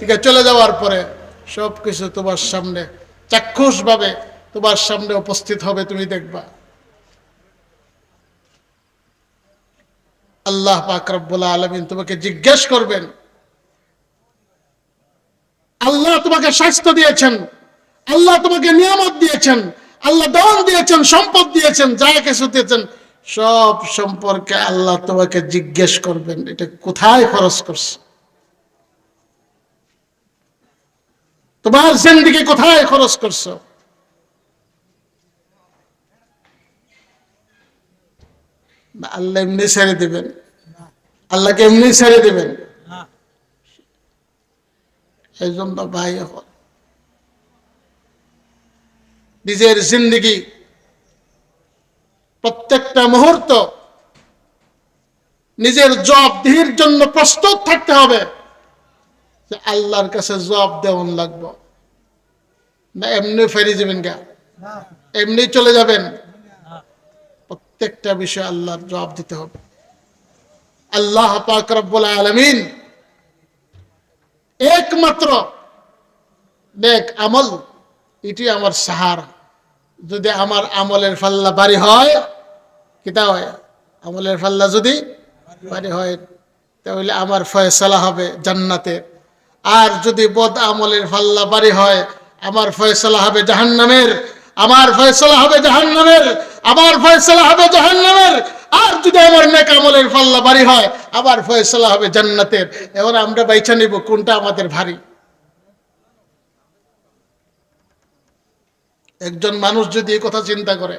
থেকে চলে যাওয়ার পরে সব কিছু তোমার সামনে চাক্ষুষ ভাবে তোমার সামনে উপস্থিত হবে, তুমি দেখবা। আল্লাহ পাক আলমিন তোমাকে জিজ্ঞেস করবেন, আল্লাহ তোমাকে স্বাস্থ্য দিয়েছেন, আল্লাহ তোমাকে নিয়ামত দিয়েছেন, আল্লাহ দান দিয়েছেন, সম্পদ দিয়েছেন, যা কিছু দিয়েছেন, সব সম্পর্কে আল্লাহ তোমাকে জিজ্ঞেস করবেন, এটা কোথায় খরচ করছে? তোমার জিন্দিগি কোথায় খরচ করছ? আল্লাহ এমনি ছেড়ে দিবেন। আল্লাহকে এমনি ছেড়ে দিবেন। এই জন্য ভাই এখন নিজের জিন্দিগি প্রত্যেকটা মুহূর্ত নিজের জবাবদিহির জন্য প্রস্তুত থাকতে হবে যে আল্লাহর কাছে জবাব দেওয়ান লাগবো। না এমনি ফেরে যাবেন গা। এমনি চলে যাবেন। প্রত্যেকটা বিষয়ে আল্লাহর জবাব দিতে হবে। আল্লাহ পাক রব্বুল আলমিন একমাত্র নেক আমল এটি আমার সাহারা। যদি আমার আমলের ফাল্লা বাড়ি হয় কিতা হয়? আমলের ফাল্লা যদি বাড়ি হয় তাহলে আমার ফয়সালা হবে জান্নাতের। আর যদি বদ আমলের ফাল্লা বাড়ি হয় আমার ফয়সালা হবে জাহান্নামের, আমার ফয়সালা হবে জাহান্নামের, আমার ফয়সালা হবে জাহান্নামের। আর যদি আমার নেক আমলের ফাল্লা বাড়ি হয় আবার ফয়সালা হবে জান্নাতের। এবার আমরা বাইছা নিব কোনটা আমাদের ভারী। একজন মানুষ যদি এই কথা চিন্তা করে,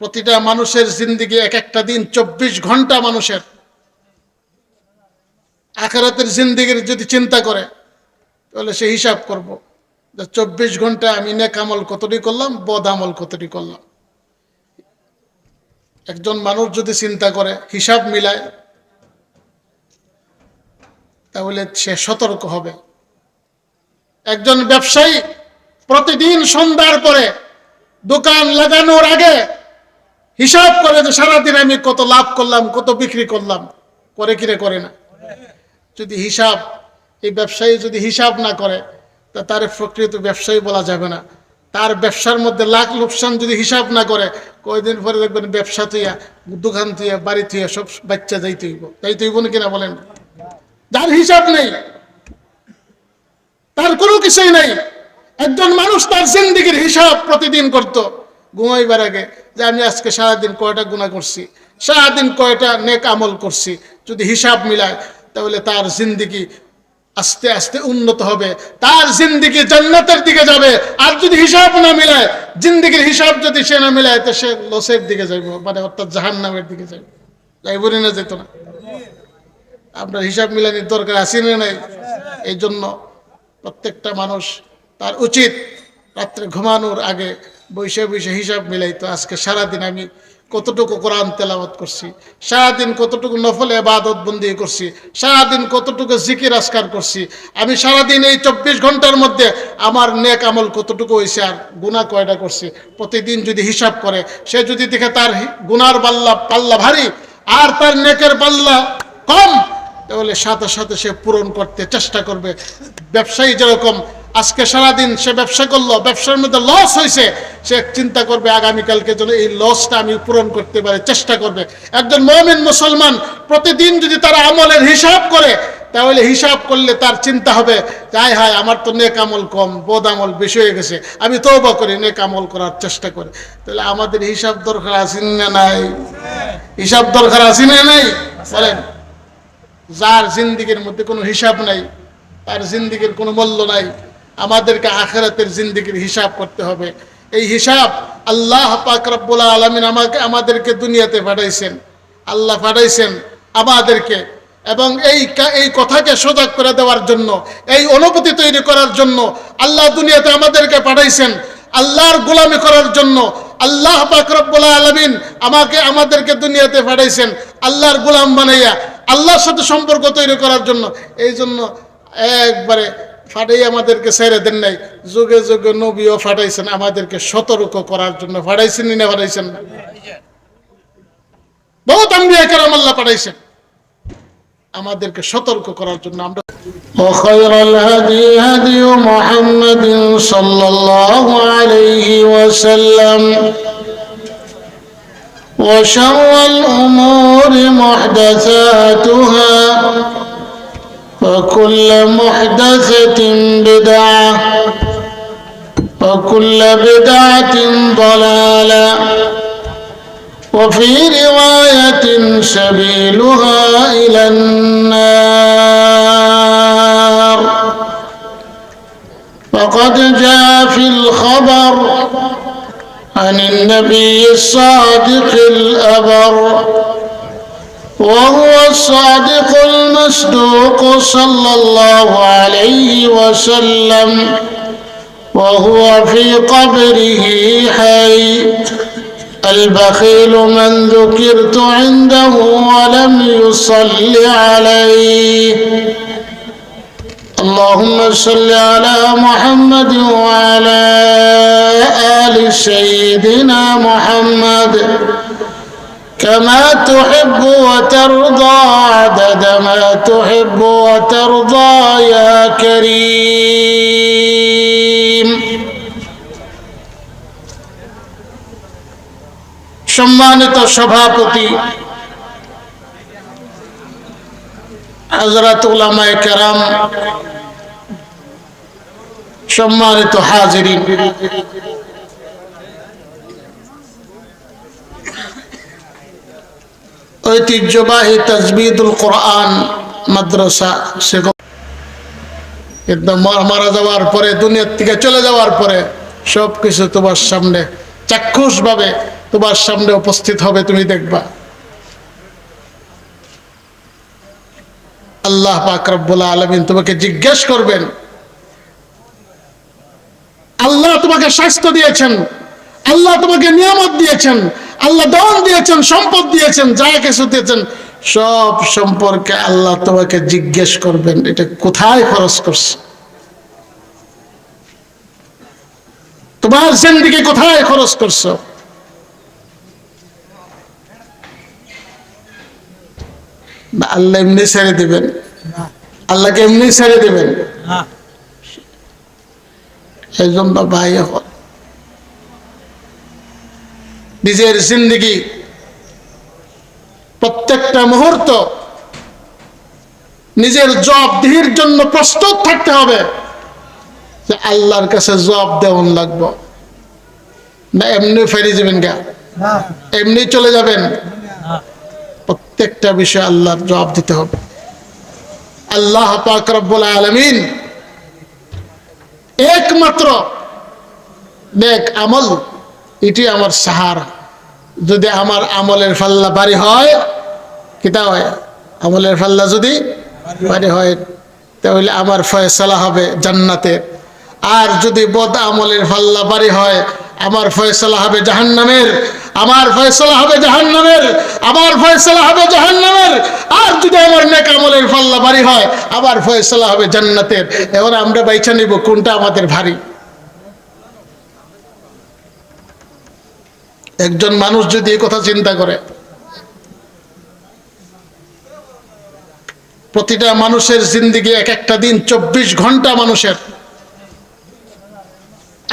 প্রতিটা মানুষের জিন্দিগি এক একটা দিন চব্বিশ ঘণ্টা মানুষের। আখারাতের জিন্দিগির যদি চিন্তা করে, তাহলে সে হিসাব করব যে চব্বিশ ঘণ্টা আমি নেক আমল কতটি করলাম, বদ আমল কতটি করলাম। একজন মানুষ যদি চিন্তা করে, হিসাব মিলায়, তাহলে সে সতর্ক হবে। একজন ব্যবসায়ী প্রতিদিন সন্ধ্যার পরে দোকান লাগানোর আগে হিসাব করে যে সারাদিন আমি কত লাভ করলাম, কত বিক্রি করলাম, করে কিরে করে না। যদি হিসাব, এই ব্যবসায়ী যদি হিসাব না করে, তা তার প্রকৃত ব্যবসায়ী বলা যাবে না। তার ব্যবসার মধ্যে লাখ লোকসান যদি হিসাব না করে, কয়দিন পরে দেখবেন ব্যবসা তুইয়া দোকান তুইয়া বাড়ি তুইয়া সব বাচ্চা যাইতে হইব। যাইতে হইব না কিনা বলেন? যার হিসাব নেই, তার কোনো কিছুই নাই। একজন মানুষ তার জিন্দিগির হিসাব প্রতিদিন করত। ঘুমাইবার আগে যে আমি আজকে সারাদিন কয়টা গুণা করছি, সারাদিন কয়টা নেক আমল করছি, যদি হিসাব মিলায় তাহলে তার জিন্দিগি আস্তে আস্তে উন্নত হবে, তার জিন্দিগি জান্নাতের দিকে যাবে। আর যদি হিসাব না মিলায়, জিন্দিগির হিসাব যদি সে না মিলায়, তো সে লসের দিকে যাইব মানে অর্থাৎ জাহান্নামের দিকে যাইব। যাইব না যেত না। আপনার হিসাব মিলানির দরকার আছে না নাই? এই জন্য প্রত্যেকটা মানুষ তার উচিত রাত্রে ঘুমানোর আগে বৈশে বৈশে হিসাব মিলাইতো। আজকে সারাদিন আমি কতটুকু কোরআন তেলাওয়াত করছি, সারাদিন কতটুকু নফল এবাদত বন্দি করছি, সারাদিন কতটুকু জিকির আসকার করছি, আমি সারাদিন এই চব্বিশ ঘণ্টার মধ্যে আমার নেক আমল কতটুকু হয়েছে আর গুণা কয়টা করছি, প্রতিদিন যদি হিসাব করে, সে যদি দেখে তার গুনার পাল্লা পাল্লা ভারী, আর তার নেকের পাল্লা কম তাহলে সাথে সাথে সে পূরণ করতে চেষ্টা করবে। ব্যবসায়ী যেরকম আজকে সারাদিন সে ব্যবসা করল, ব্যবসার মধ্যে লস হয়েছে, সে চিন্তা করবে আগামীকালকে যেন এই লসটা আমি পূরণ করতে পারি, চেষ্টা করবে। একজন মমিন মুসলমান প্রতিদিন যদি তার আমলের হিসাব করে, তাহলে হিসাব করলে তার চিন্তা হবে যাই হায়, আমার তো নেক আমল কম, বোধ আমল বেশি হয়ে গেছে, আমি তৌবা করি, নেক আমল করার চেষ্টা করি। তাহলে আমাদের হিসাব দরকার আছে না নাই? হিসাব দরকার আছে না নাই? বলেন। যার জিন্দিগির মধ্যে কোনো হিসাব নাই, তার জিন্দিগির কোনো মূল্য নাই, আমাদেরকে আখেরাতের জিন্দিগির হিসাব করতে হবে। এই হিসাব আল্লাহ পাক রব্বুল আলমিন আমাকে, আমাদেরকে দুনিয়াতে পাঠাইছেন। আল্লাহ পাঠাইছেন আমাদেরকে এবং এই এই কথাকে সজাগ করে দেওয়ার জন্য, এই অনুভূতি তৈরি করার জন্য আল্লাহ দুনিয়াতে আমাদেরকে পাঠাইছেন। আল্লাহর গোলামি করার জন্য আল্লাহ পাকরবুল আলমিন আমাকে, আমাদেরকে দুনিয়াতে পাঠাইছেন। আল্লাহর গুলাম বানাইয়া, আল্লাহর সাথে সম্পর্ক তৈরি করার জন্য। এই জন্য একবারে ফাটাই আমাদেরকে ছেড়ে দেন নাই। যুগে যুগে নবীও ফাটাইছেন আমাদেরকে সতর্ক করার জন্য ফাটাইছেন না ফাটাইছেন না। বহুত আম্বিয়া কেরাম আল্লাহ পাঠাইছেন। আমাদেরকে সতর্ক করার জন্য আমরা وخير الهدي هدي محمد صلى الله عليه وسلم وشر الأمور محدثاتها وكل محدثة بدعة وكل بدعة ضلالة وفي رواية سبيلها إلى النار. وقد جاء في الخبر عن النبي الصادق الأبر وهو الصادق المصدوق صلى الله عليه وسلم وهو في قبره حي. البخيل من ذكرت عنده ولم يصل عليه. اللهم صل على محمد وعلى آل سيدنا محمد. كما تحب وترضى عدد ما تحب وترضى يا كريم. সম্মানিত সভাপতি কেরাম, সম্মানিত হাজিরিন। ঐতিহ্যবাহী তাজবিদুল কোরআন মাদ্রাসা সেগুলো একদম মারা যাওয়ার পরে, দুনিয়ার থেকে চলে যাওয়ার পরে সব কিছু তোমার সামনে চাক্ষুষ ভাবে তোমার সামনে উপস্থিত হবে, তুমি দেখবা। আল্লাহ পাক আলমিন তোমাকে জিজ্ঞেস করবেন, আল্লাহ তোমাকে স্বাস্থ্য দিয়েছেন, আল্লাহ তোমাকে নিয়ামত দিয়েছেন, আল্লাহ দন দিয়েছেন, সম্পদ দিয়েছেন, যা কিছু দিয়েছেন, সব সম্পর্কে আল্লাহ তোমাকে জিজ্ঞেস করবেন, এটা কোথায় খরচ করছে? তোমার জিন্দিগি কোথায় খরচ করছ? না আল্লাহ এমনি ছেড়ে দিবেন। আল্লাহকে এমনি ছেড়ে দিবেন। এই জন্য ভাই এখন নিজের জিন্দগি প্রত্যেকটা মুহূর্ত নিজের জবাবদিহির জন্য প্রস্তুত থাকতে হবে যে আল্লাহর কাছে জবাব দেওয়ান লাগবো। না এমনি ফেরে যাবেন গা। এমনি চলে যাবেন। প্রত্যেকটা বিষয়ে আল্লাহর জবাব দিতে হবে। আল্লাহ পাক রব্বুল আলমিন একমাত্র নেক আমল, এটি আমার সাহারা। যদি আমার আমলের ফাল্লা বাড়ি হয় কিতা হয়? আমলের ফাল্লা যদি বাড়ি হয়, তাহলে আমার ফয়সালা হবে জান্নাতের। আর যদি বদ আমলের ফাল্লা বাড়ি হয়, আমার ফয়সালা হবে জাহান্নামের। আমার ফয়সালা হবে জাহান্নামের, আমার ফয়সালা হবে জাহান্নামের। আর যদি আমার নেক আমলের ফাল্লা বাড়ি হয়, আমার ফয়সালা হবে জান্নাতের। এখন আমরা বাইছা নিব, কোনটা আমাদের ভারী? একজন মানুষ যদি এই কথা চিন্তা করে, প্রতিটা মানুষের জিন্দিগি এক একটা দিন চব্বিশ ঘণ্টা মানুষের।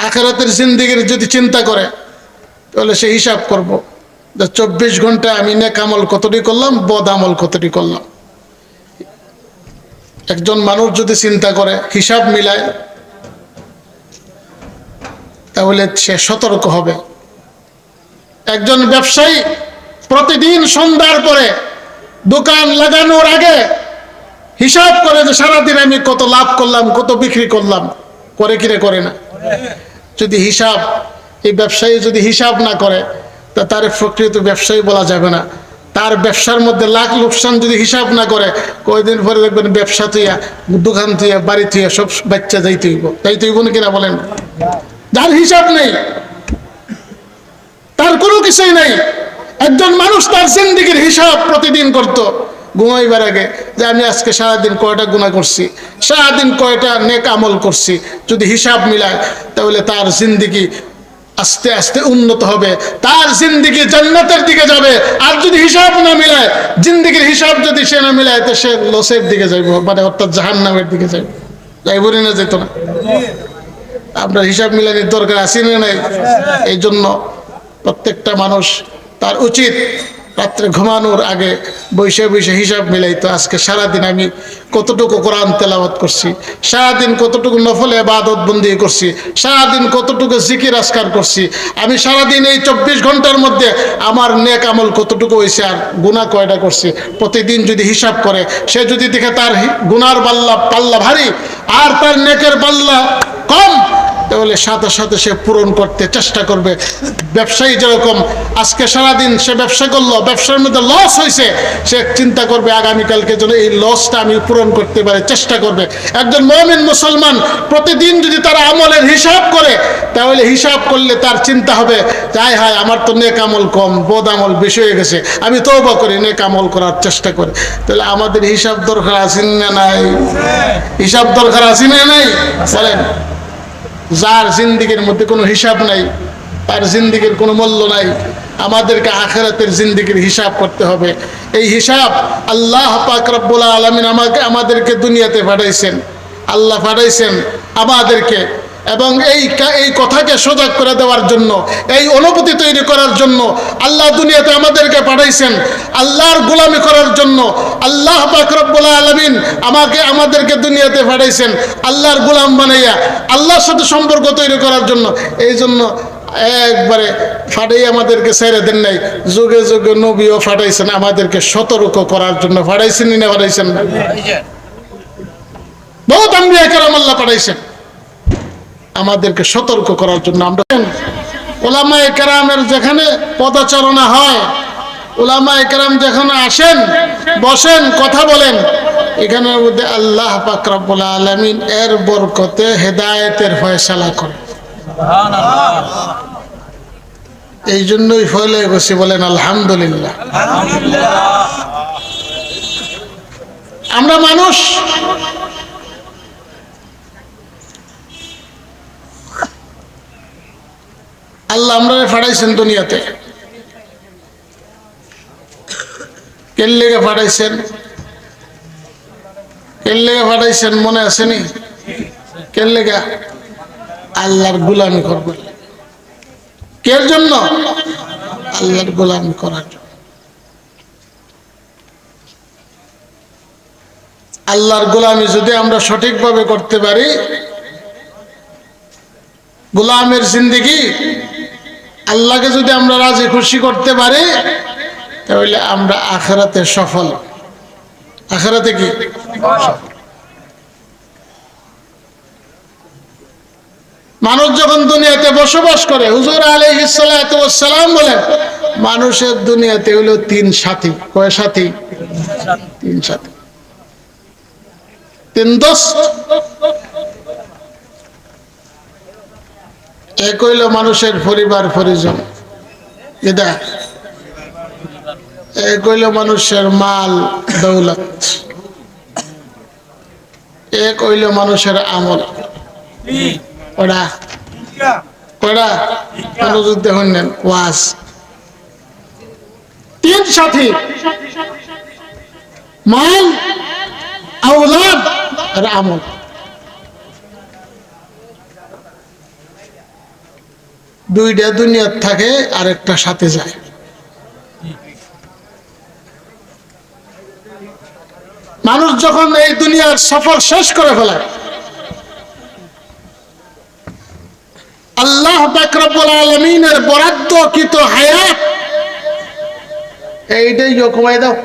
আখেরাতের জিন্দিগির যদি চিন্তা করে তাহলে সে হিসাব করব। যে চব্বিশ ঘণ্টা আমি নেক আমল কতটি করলাম, বদ আমল কতটি করলাম। একজন মানুষ যদি চিন্তা করে, হিসাব মিলায়, তাহলে সে সতর্ক হবে। একজন ব্যবসায়ী প্রতিদিন সন্ধ্যার পরে দোকান লাগানোর আগে হিসাব করে যে সারাদিন আমি কত লাভ করলাম, কত বিক্রি করলাম, করে কিরে করে না। যদি হিসাব এই ব্যবসায়ী যদি হিসাব না করে, তা তার প্রকৃত ব্যবসায়ী বলা যাবে না। তার ব্যবসার মধ্যে লাখ লোকসান যদি হিসাব না করে, কয়দিন পরে দেখবেন ব্যবসা তুইয়া দোকান তুইয়া বাড়ি তুইয়া সব বাচ্চা যাইতে হইব। যাইতে হইব না কিনা বলেন? যার হিসাব নেই, তার কোনো কিছুই নাই। একজন মানুষ তার জিন্দিগির হিসাব প্রতিদিন করত। ঘুমাইবার আগে যে আমি আজকে সারাদিন কয়টা গুণা করছি, সারাদিন কয়টা নেক আমল করছি, যদি হিসাব মিলায়, তাহলে তার জিন্দিগি আস্তে আস্তে উন্নত হবে। তার জিন্দিগি জান্নাতের দিকে যাবে। আর যদি হিসাব না মিলায়, জিন্দিগির হিসাব যদি সে না মিলায়, তো সে লসের দিকে যাইব মানে অর্থাৎ জাহান নামের দিকে যাইব। যাইব না যেত না। আপনার হিসাব মিলানির দরকার আছে না নাই? এই জন্য প্রত্যেকটা মানুষ তার উচিত রাত্রে ঘুমানোর আগে বৈশে বৈশে হিসাব মিলাইতো আজকে সারাদিন আমি কতটুকু কোরআন তেলাওয়াত করছি, সারাদিন কতটুকু নফলে আবাদত বন্দি করছি, সারাদিন কতটুকু জিকির আসকার করছি, আমি সারাদিন এই চব্বিশ ঘণ্টার মধ্যে আমার নেক আমল কতটুকু হয়েছে আর গুণা কয়টা করছি, প্রতিদিন যদি হিসাব করে, সে যদি দেখে তার গুনার পাল্লা পাল্লা ভারী, আর তার নেকের পাল্লা কম তাহলে সাথে সাথে সে পূরণ করতে চেষ্টা করবে। ব্যবসায়ী যেরকম, আজকে সারাদিন সে ব্যবসা করল, ব্যবসার মধ্যে লস হয়েছে সে চিন্তা করবে আগামীকালকে যেন এই লসটা আমি পূরণ করতে পারি, চেষ্টা করবে। একজন মমিন মুসলমান প্রতিদিন যদি তার আমলের হিসাব করে, তাহলে হিসাব করলে তার চিন্তা হবে যাই হায়, আমার তো নেক আমল কম বোধ আমল বেশি হয়ে গেছে, আমি তৌবা করি, নেক আমল করার চেষ্টা করি। তাহলে আমাদের হিসাব দরকার আছে না নাই? হিসাব দরকার আছে না নাই? বলেন। যার জিন্দিগির মধ্যে কোনো হিসাব নাই, তার জিন্দিগির কোনো মূল্য নাই, আমাদেরকে আখেরাতের জিন্দিগির হিসাব করতে হবে। এই হিসাব আল্লাহ পাক রব্বুল আলমিন আমাকে, আমাদেরকে দুনিয়াতে পাঠাইছেন। আল্লাহ পাঠাইছেন আমাদেরকে এবং এই এই কথাকে সজাগ করে দেওয়ার জন্য এই অনুভূতি তৈরি করার জন্য আল্লাহ দুনিয়াতে আমাদেরকে পাঠাইছেন। আল্লাহর গোলামি করার জন্য আল্লাহ পাক রব্বুল আলমিন আমাকে আমাদেরকে দুনিয়াতে পাঠাইছেন আল্লাহর গোলাম বানাইয়া আল্লাহর সাথে সম্পর্ক তৈরি করার জন্য। এই জন্য একবারে ফাটাই আমাদেরকে ছেড়ে দেন নাই। যুগে যুগে নবীও ফাটাইছেন আমাদেরকে সতর্ক করার জন্য। ফাটাইছেন না ফাটাইছেন না? বহুত আম্বিয়া কেরাম আল্লাহ পাঠাইছেন। আমাদেরকে সতর্ক করার জন্য আমরা ওলামা একরামের যেখানে পদচারণা হয় ওলামা একরাম যেখানে আসেন বসেন কথা বলেন এখানের মধ্যে আল্লাহ পাকরাবুল আলমিন এর বরকতে হেদায়েতের ফয়সালা করে এই জন্যই ফলে বসে বলেন আলহামদুলিল্লাহ। আমরা মানুষ আল্লাহ আমরা ফাড়াইছেন দুনিয়াতে। কেন লেগে ফাড়াইছেন? কেন লেগে ফাড়াইছেন মনে আসেনি কেন লেগা? আল্লাহর গুলামি করবেন কের জন্য? আল্লাহর গোলামি করার জন্য। আল্লাহর গোলামি যদি আমরা সঠিকভাবে করতে পারি, গোলামের জিন্দিগি আল্লাহকে যদি আমরা রাজি, খুশি করতে পারি, তাহলে আমরা আখেরাতে সফল। আখেরাতে কি? মানুষ যখন দুনিয়াতে বসবাস করে, হুজুর আলী সালাম বলেন, মানুষের দুনিয়াতে হলো তিন সাথী। কয় সাথী? তিন সাথী। তিন দোস্ত। এক হইল মানুষের পরিবার, পরিজন। এটা এক হইল মানুষের মাল, দৌলত। এক হইল মানুষের আমল। তিন সাথী। মাল আমল। দুইটা দুনিয়ার থাকে, আরেকটা সাথে যায়। মানুষ যখন এই দুনিয়ার সফর শেষ করে ফেলায় আল্লাহ বাকরবুল আলমিনের বরাদ্দ কিত হায়াত, এইটাই কমাই দাও।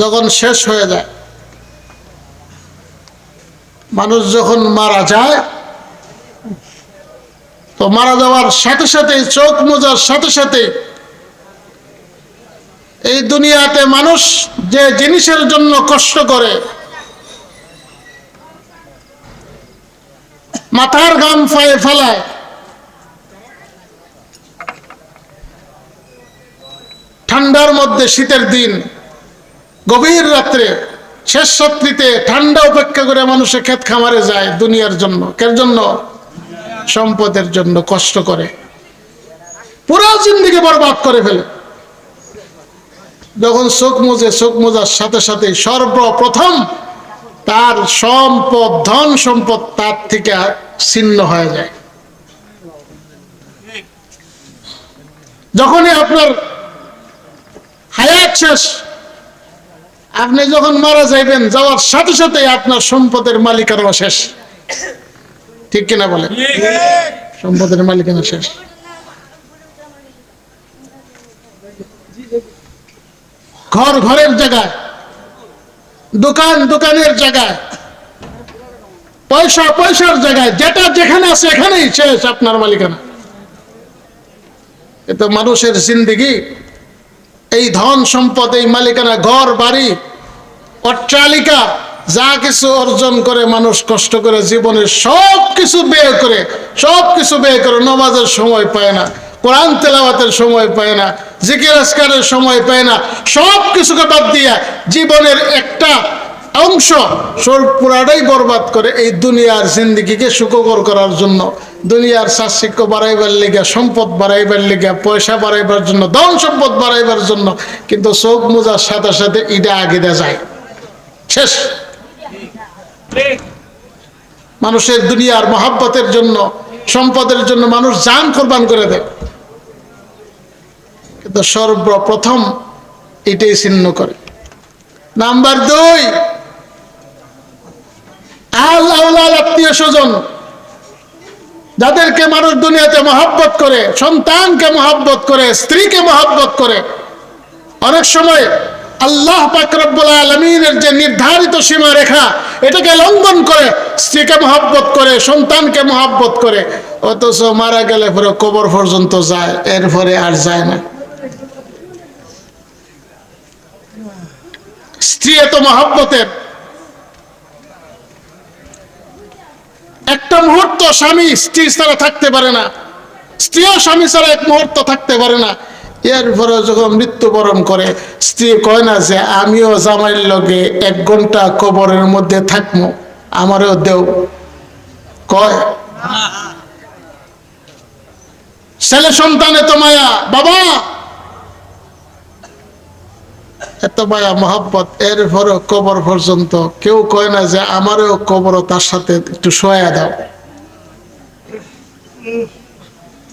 যখন শেষ হয়ে যায় মানুষ যখন মারা যায়, তো মারা যাওয়ার সাথে সাথে, চোখ মোজার সাথে সাথে এই দুনিয়াতে মানুষ যে জিনিসের জন্য কষ্ট করে, মাথার গাম ফায়ে ফেলায়। ঠান্ডার মধ্যে শীতের দিন, গভীর রাত্রে শেষ রাত্রিতে ঠান্ডা উপেক্ষা করে মানুষে ক্ষেত খামারে যায় দুনিয়ার জন্য। কের জন্য? সম্পদের জন্য কষ্ট করে। পুরো জিন্দিগি বরবাদ করে ফেলে। যখন চোখ মুজে চোখ মোজার সাথে সাথে সর্বপ্রথম তার সম্পদ, ধন সম্পদ তার থেকে ছিন্ন হয়ে যায়। যখনই আপনার হায়াত শেষ আপনি যখন মারা যাইবেন, যাওয়ার সাথে সাথে আপনার সম্পদের মালিকানা শেষ। ঠিক কিনা বলে সম্পদের মালিকানা শেষ। ঘর ঘরের জায়গায়, দোকান দোকানের জায়গায়, পয়সা পয়সার জায়গায়, যেটা যেখানে আছে এখানেই শেষ আপনার মালিকানা। এ মানুষের জিন্দিগি। এই ধন সম্পদ, এই মালিকানা, ঘর, বাড়ি, অট্টালিকা, যা কিছু অর্জন করে মানুষ কষ্ট করে জীবনের সব কিছু ব্যয় করে সব কিছু ব্যয় করে নমাজের সময় পায় না, কোরআন তেলাওয়াতের সময় পায় না, জিকির আসকারের সময় পায় না সব কিছুকে বাদ দিয়ে জীবনের একটা অংশ। সর পুরাটাই বরবাদ করে এই দুনিয়ার জিন্দিগিকে সুখকর করার জন্য, দুনিয়ার শাসিক্য বাড়াইবার লেগে, সম্পদ বাড়াইবার লেগে, পয়সা বাড়াইবার জন্য, ধন সম্পদ বাড়াইবার জন্য, কিন্তু চোখ মোজার সাথে সাথে ইটা আগে যায়। শেষ। মানুষের দুনিয়ার মহাব্বতের জন্য, সম্পদের জন্য মানুষ যান কোরবান করে দেয়। কিন্তু সর্বপ্রথম এটাই ছিন্ন করে। নাম্বার দুই আল্লাহ আত্মীয় স্বজন। যাদেরকে মানুষ দুনিয়াতে মহাব্বত করে, সন্তানকে মহাব্বত করে, স্ত্রীকে মহাব্বত করে, অনেক সময় আল্লাহ পাকরব্বুল আলমিনের যে নির্ধারিত সীমা রেখা, এটাকে লঙ্ঘন করে স্ত্রীকে মহাব্বত করে, সন্তানকে মহাব্বত করে, অথচ মারা গেলে পরে কবর পর্যন্ত যায়, এরপরে আর যায় না। স্ত্রী এত মহাব্বতের একটা মুহূর্ত স্বামী স্ত্রী ছাড়া থাকতে পারে না। স্ত্রীও স্বামী ছাড়া এক মুহূর্ত থাকতে পারে না। এরপরে যখন মৃত্যুবরণ করে, স্ত্রী কয় না যে, আমিও জামাইয়ের লগে এক ঘণ্টা কবরের মধ্যে থাকব। আমারও দেও। কয়, ছেলে সন্তানে তো মায়া। বাবা এত মায়া মহাব্বত এরপরে কবর পর্যন্ত। কেউ কয় না যে আমারও কবর তার সাথে একটু সয়া দাও।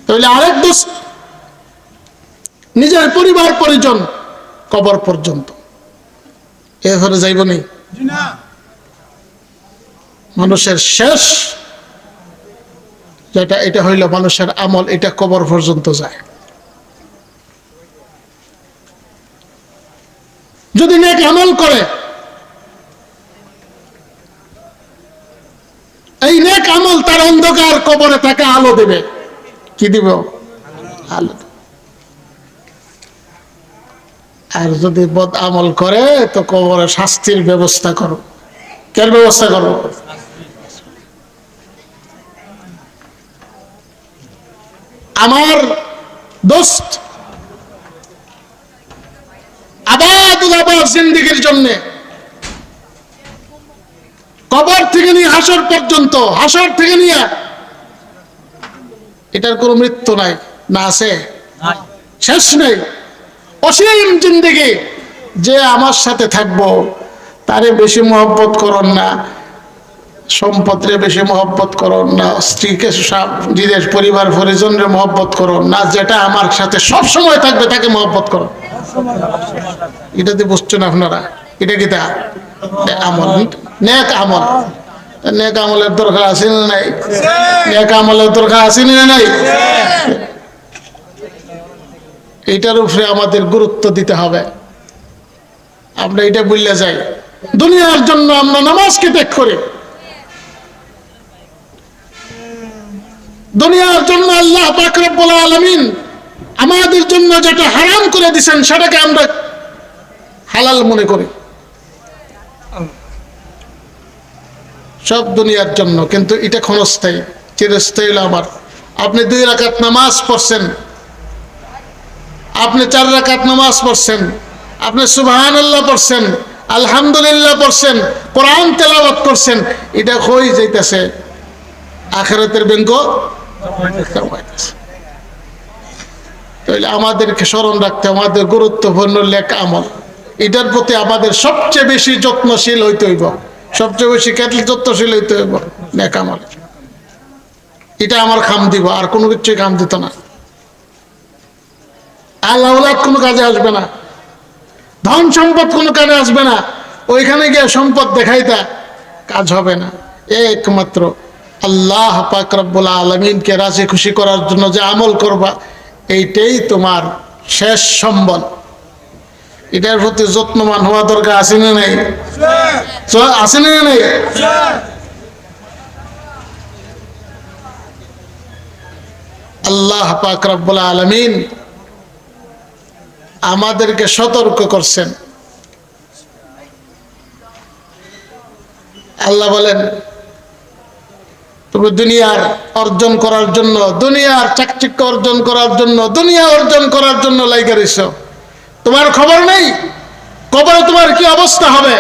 তাহলে আরেক দোষ, নিজের পরিবার পরিজন কবর পর্যন্ত। এরপরে যাইব নি। মানুষের শেষ, যেটা, এটা হইল মানুষের আমল, এটা কবর পর্যন্ত যায়। যদি নেক আমল করে, এই নেক আমল তার অন্ধকার কবরে তাকে আলো দেবে। কি দিব? আলো। আর যদি বদ আমল করে, তো কবরে শাস্তির ব্যবস্থা করো। কেন ব্যবস্থা করো? আমার দোস্ত আবাদ আবাদ জিন্দিগির জন্য। কবর থেকে নিয়ে হাসর পর্যন্ত হাসর থেকে নিয়ে। এটার কোনো মৃত্যু নাই না আছে? শেষ নেই। অসীম জিন্দিগি যে আমার সাথে থাকব তারে বেশি মহব্বত করন না। সম্পদরে বেশি মহব্বত করন না। স্ত্রীকে সব নিজের পরিবার পরিজনের মহব্বত করন না। যেটা আমার সাথে সব সময় থাকবে তাকে মহব্বত করো। এটা দিয়ে বুঝছেন আপনারা। এটা কি তা? আমল। নেক আমল। নেক আমলের দরকার আছে না নাই? নেক আমলের দরকার আছে না নাই? এইটার উপরে আমাদের গুরুত্ব দিতে হবে। আমরা এটা বললে যাই। দুনিয়ার জন্য আমরা নামাজকে ত্যাগ করি। দুনিয়ার জন্য আল্লাহ পাক রব্বুল আলামিন আমাদের জন্য যেটা হারাম করে দিছেন, সেটাকে আমরা হালাল মনে করি। সব দুনিয়ার জন্য, কিন্তু এটা ক্ষণস্থায়ী, চিরস্থায়ী আমার আপনি দুই রাকাত নামাজ পড়ছেন, আপনি চার রাকাত নামাজ পড়ছেন, আপনি সুবহান আল্লাহ পড়ছেন, আলহামদুলিল্লাহ পড়ছেন, কোরআন তেলাওয়াত করছেন, এটা হয়ে যাইতেছে। আখেরাতের ব্যাংক তাহলে আমাদেরকে স্মরণ রাখতে আমাদের গুরুত্বপূর্ণ লেখ আমল। এটার প্রতি আমাদের সবচেয়ে বেশি যত্নশীল হইতে হইব। সবচেয়ে বেশি কেটল যত্নশীল হইতে হইব লেখ আমল। এটা আমার খাম দিব, আর কোনো কিছুই খাম দিত না। আল্লাহ কোনো কাজে আসবে না। ধন সম্পদ কোনো কাজে আসবে না। ওইখানে গিয়ে সম্পদ দেখাইতা কাজ হবে না। একমাত্র আল্লাহ পাক আলমিনকে রাজি খুশি করার জন্য যে আমল করবা এইটাই তোমার শেষ সম্বল। এটার প্রতি যত্নবান হওয়া দরকার আছে না নাই? আছে না নাই? আল্লাহ পাক রব্বুল আলমিন আমাদেরকে সতর্ক করছেন। আল্লাহ বলেন তুমি দুনিয়ার অর্জন করার জন্য, দুনিয়ার চাকচিক্য অর্জন করার জন্য, দুনিয়া অর্জন করার জন্য লাইগা রইছ। তোমার খবর নেই? কবরে তোমার কি অবস্থা হবে?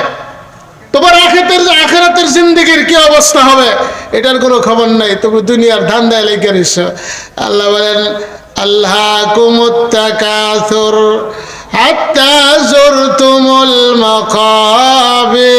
তোমার আখেতের আখেরাতের জিন্দিগির কি অবস্থা হবে? এটার কোনো খবর নাই তুমি দুনিয়ার ধান্দায় লেগে রইছ। আল্লাহ বলেন আল্লাহ কুমুত্তাকাসুর হাত্তা জুরতুমুল মাকাবির।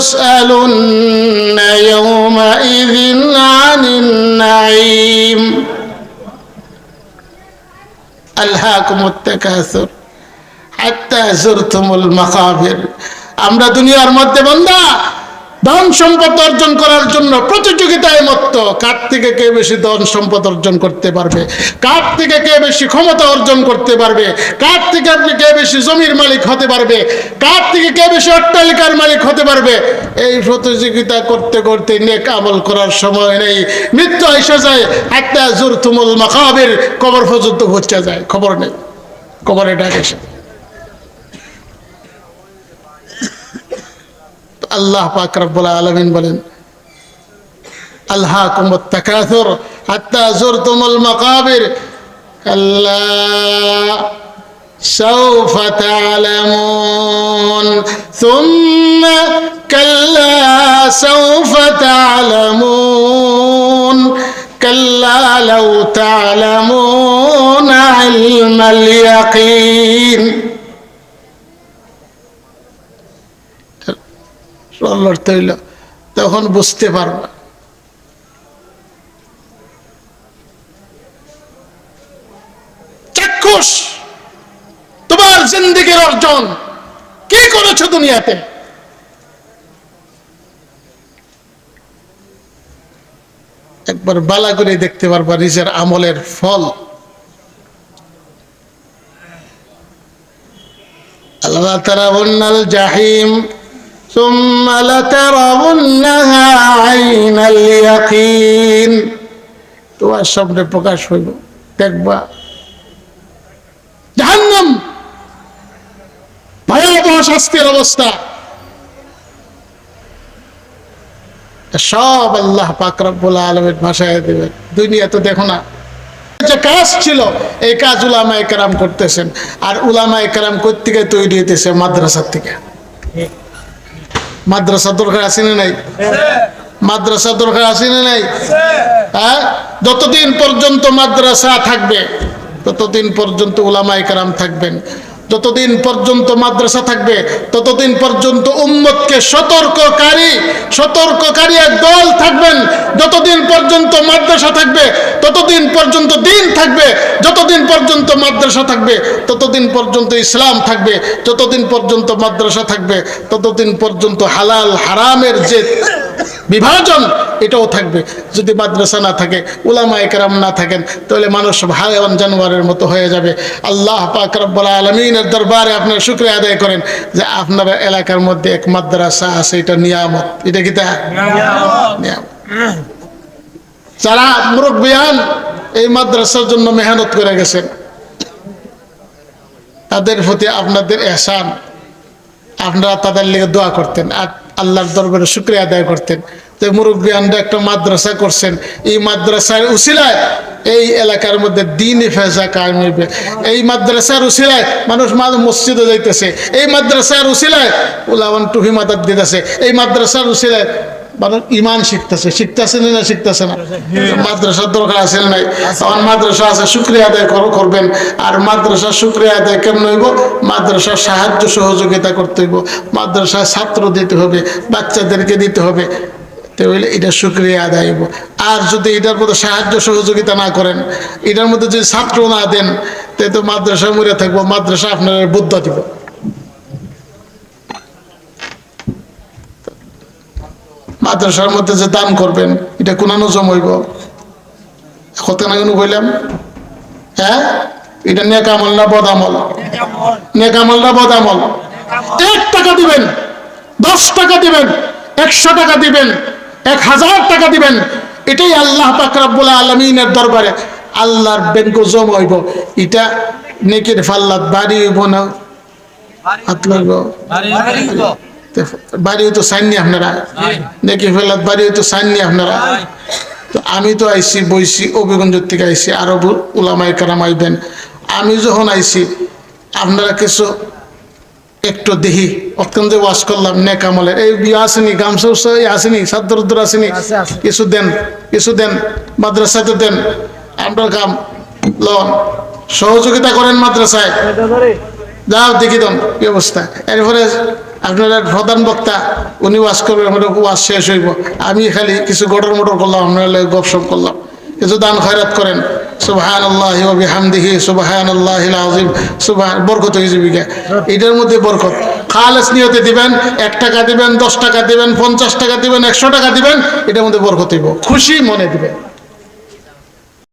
لتسألن يومئذ عن النعيم ألهاكم التكاثر হাত্তা জুরতুমুল মাকাবির আমরা দুনিয়ার মধ্যে বন্ধা ধন সম্পদ অর্জন করার জন্য প্রতিযোগিতায় মত্ত। কার থেকে কে বেশি ধন সম্পদ অর্জন করতে পারবে? কার থেকে কে বেশি ক্ষমতা অর্জন করতে পারবে? কার থেকে আপনি কে বেশি জমির মালিক হতে পারবে? কার থেকে কে বেশি অট্টালিকার মালিক হতে পারবে? এই প্রতিযোগিতা করতে করতে নেক আমল করার সময় নেই। মৃত্যু এসে যায়, একটা জুরতুমুল মাকাবির কবর পর্যন্ত পৌঁছে যায়। খবর নেই। কবরে ডাক আল্লাহ পাক রব্বুল আলামিন বলেন আল্লাহ কুমত তাকাথুর হাত্তা জুরতুমুল মাকাবির কাল্লা سوف تعلمون ثم كلا سوف تعلمون كلا لو تعلمون علم اليقين আল্লাহর তৈল, তখন বুঝতে পারবা। চাক্ষুষ, তোমার জিন্দিগির অর্জন কি করেছ দুনিয়াতে? একবার বালা করে দেখতে পারবা নিজের আমলের ফল। আল্লাহ তারা বন্যাল জাহিম ثم لترونها عين اليقين তোমার সামনে প্রকাশ হইব দেখবা জাহান্নাম ভয়াবহ শাস্তির অবস্থা সব আল্লাহ পাক রব্বুল আলমের ভাষায় দেবেন দুনিয়া তো দেখো না যে কাজ ছিল এই কাজ উলামা একরাম করতেছেন আর উলামা একরাম কোথেকে তৈরি হইতেছে মাদ্রাসার থেকে মাদ্রাসা দরকার আছে না নাই? মাদ্রাসা দরকার আছে না নাই? হ্যাঁ? যতদিন পর্যন্ত মাদ্রাসা থাকবে, ততদিন পর্যন্ত উলামাই কারাম থাকবেন। যতদিন পর্যন্ত মাদ্রাসা থাকবে, ততদিন পর্যন্ত উম্মতকে সতর্ককারী সতর্ককারী এক দল থাকবেন। যতদিন পর্যন্ত মাদ্রাসা থাকবে, ততদিন পর্যন্ত দিন থাকবে। যতদিন পর্যন্ত মাদ্রাসা থাকবে, ততদিন পর্যন্ত ইসলাম থাকবে। যতদিন পর্যন্ত মাদ্রাসা থাকবে, ততদিন পর্যন্ত হালাল হারামের যে বিভাজন এটাও থাকবে। যদি মাদ্রাসা না থাকে উলামা একরাম না থাকেন তাহলে মানুষ ভাইওয়ান জানোয়ারের মতো হয়ে যাবে। আল্লাহ পাক রব্বুল আলমিনের দরবারে আপনার শুক্রিয়া আদায় করেন যে আপনার এলাকার মধ্যে এক মাদ্রাসা আছে এটা নিয়ামত। এটা কি তা? নিয়ামত। যারা মুরব্বিয়ান এই মাদ্রাসার জন্য মেহনত করে গেছেন তাদের প্রতি আপনাদের এহসান। আপনারা তাদের লেগে দোয়া করতেন। আর আল্লাহর দরবারে শুক্রিয়া আদায় করতেন। যে মুরব্বিয়ানরা একটা মাদ্রাসা করছেন, এই মাদ্রাসার উসিলায় এই এলাকার মধ্যে দিন ফেজা কায়েম হইবে। এই মাদ্রাসার উসিলায় মানুষ মসজিদে যাইতেছে। এই মাদ্রাসার উসিলায় উলাওয়ান টুহি মাদার দিতেছে। এই মাদ্রাসার উসিলায় মানুষ ইমান শিখতেছে। শিখতেছে না শিখতেছে না? মাদ্রাসার দরকার আছে না নাই? আমার মাদ্রাসা আছে শুক্রিয়া আদায় করবেন। আর মাদ্রাসা শুক্রিয়া আদায় কেমন হইব? মাদ্রাসার সাহায্য সহযোগিতা করতে হইব। মাদ্রাসায় ছাত্র দিতে হবে বাচ্চাদেরকে দিতে হবে। তাহলে এটা শুক্রিয়া আদায় হইব। আর যদি এটার মধ্যে সাহায্য সহযোগিতা না করেন এটার মধ্যে যদি ছাত্র না দেন তো মাদ্রাসা মরে থাকব। মাদ্রাসা আপনার বুদ্ধ দিব। মাদ্রাসার মধ্যে যে দান করবেন, এটা কোনানো জমইব কত না কেন কইলাম? হ্যাঁ? এটা নেক আমল না বদ আমল? নেক আমল না বদ আমল? এক টাকা দিবেন, দশ টাকা দিবেন, একশো টাকা দিবেন, এক হাজার টাকা দিবেন। এটাই আল্লাহ পাকরাবুল আলমিনের দরবারে আল্লাহর ব্যাংক জম হইব। এটা নেকের ফাল্লাত বাড়ি হইব না? হাত লাগবো? বাড়ি হইতো সাইননি আপনারা? দেখি ফেলাত বাড়ি হইতো সাইননি আপনারা? তো আমি তো আইছি বইছি অভিগঞ্জ থেকে আইছি আরও উলামায়ে কারাম আইবেন। আমি যখন আইছি আপনারা কিছু একটু দেখি। অত্যন্ত ওয়াশ করলাম নেক আমলের। এই বিয়ে আসেনি গামছা আসেনি সাদ্দর আসেনি। কিছু দেন কিছু দেন মাদ্রাসাতে দেন। আপনার গাম লন সহযোগিতা করেন মাদ্রাসায়। যাও দেখি দন কি অবস্থা। এরপরে আপনার প্রধান বক্তা, উনি ওয়াজ করবেন আমার ওয়াজ শেষ হইব। আমি খালি কিছু গডর মোটর করলাম, আপনার গপসপ করলাম। কিছু দান খয়রাত করেন। সুবাহান আল্লাহ বিহামদিহি সুবাহান আল্লাহ আজিম সুবাহান, বরকত হয়ে গা। এটার মধ্যে বরকত। খালেস নিয়তে দিবেন, এক টাকা দিবেন, দশ টাকা দিবেন, পঞ্চাশ টাকা দিবেন, একশো টাকা দিবেন, এটার মধ্যে বরকত হইব। খুশি মনে দিবেন।